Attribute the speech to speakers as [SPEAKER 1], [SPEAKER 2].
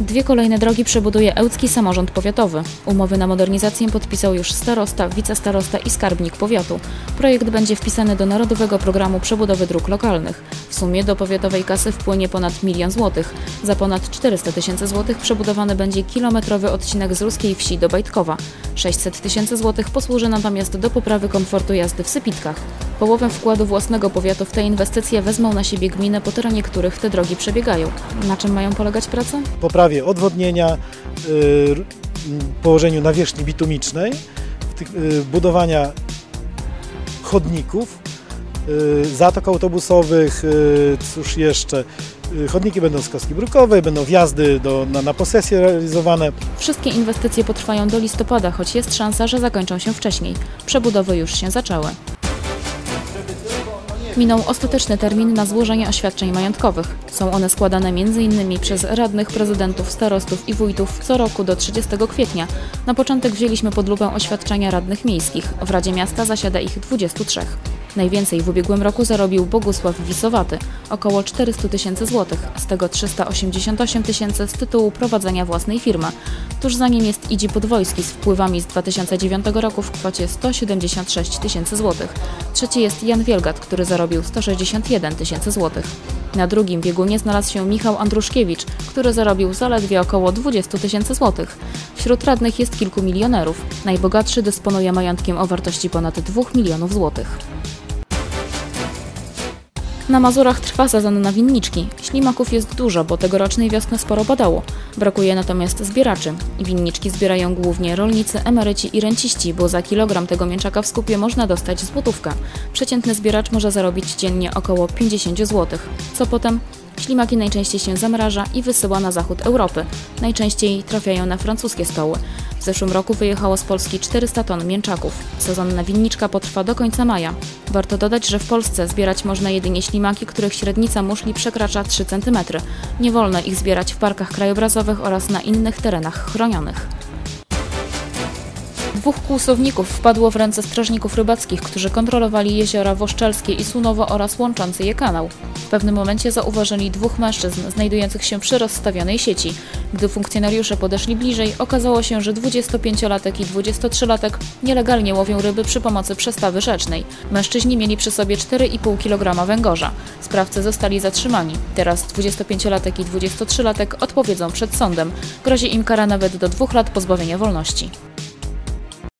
[SPEAKER 1] Dwie kolejne drogi przebuduje Ełcki Samorząd Powiatowy. Umowy na modernizację podpisał już starosta, wicestarosta i skarbnik powiatu. Projekt będzie wpisany do Narodowego Programu Przebudowy Dróg Lokalnych. W sumie do powiatowej kasy wpłynie ponad milion złotych. Za ponad 400 tysięcy złotych przebudowany będzie kilometrowy odcinek z Ruskiej Wsi do Bajtkowa. 600 tysięcy złotych posłuży natomiast do poprawy komfortu jazdy w Sypitkach. Połowę wkładu własnego powiatu w te inwestycje wezmą na siebie gminy, po terenie których te drogi przebiegają. Na czym mają polegać prace?
[SPEAKER 2] Poprawie odwodnienia, y, położeniu nawierzchni bitumicznej, y, budowania chodników, y, zatok autobusowych, cóż jeszcze, chodniki będą z koski brukowej, będą wjazdy do, na, na posesje realizowane.
[SPEAKER 1] Wszystkie inwestycje potrwają do listopada, choć jest szansa, że zakończą się wcześniej. Przebudowy już się zaczęły. Minął ostateczny termin na złożenie oświadczeń majątkowych. Są one składane m.in. przez radnych, prezydentów, starostów i wójtów co roku do 30 kwietnia. Na początek wzięliśmy pod lupę oświadczenia radnych miejskich. W Radzie Miasta zasiada ich 23. Najwięcej w ubiegłym roku zarobił Bogusław Wisowaty, około 400 tysięcy złotych, z tego 388 tysięcy z tytułu prowadzenia własnej firmy. Tuż za nim jest Idzi Podwojski z wpływami z 2009 roku w kwocie 176 tysięcy złotych. Trzeci jest Jan Wielgat, który zarobił 161 tysięcy złotych. Na drugim biegunie znalazł się Michał Andruszkiewicz, który zarobił zaledwie około 20 tysięcy złotych. Wśród radnych jest kilku milionerów. Najbogatszy dysponuje majątkiem o wartości ponad 2 milionów złotych. Na Mazurach trwa sezon na winniczki. Ślimaków jest dużo, bo tegorocznej wiosny sporo padało. Brakuje natomiast zbieraczy. Winniczki zbierają głównie rolnicy, emeryci i renciści, bo za kilogram tego mięczaka w skupie można dostać złotówkę. Przeciętny zbieracz może zarobić dziennie około 50 zł. Co potem? Ślimaki najczęściej się zamraża i wysyła na zachód Europy. Najczęściej trafiają na francuskie stoły. W zeszłym roku wyjechało z Polski 400 ton mięczaków. Sezon na winniczka potrwa do końca maja. Warto dodać, że w Polsce zbierać można jedynie ślimaki, których średnica muszli przekracza 3 cm. Nie wolno ich zbierać w parkach krajobrazowych oraz na innych terenach chronionych. Dwóch kłusowników wpadło w ręce strażników rybackich, którzy kontrolowali jeziora Woszczelskie i Sunowo oraz łączący je kanał. W pewnym momencie zauważyli dwóch mężczyzn znajdujących się przy rozstawionej sieci. Gdy funkcjonariusze podeszli bliżej, okazało się, że 25-latek i 23-latek nielegalnie łowią ryby przy pomocy przestawy rzecznej. Mężczyźni mieli przy sobie 4,5 kg węgorza. Sprawcy zostali zatrzymani. Teraz 25-latek i 23-latek odpowiedzą przed sądem. Grozi im kara nawet do dwóch lat pozbawienia wolności.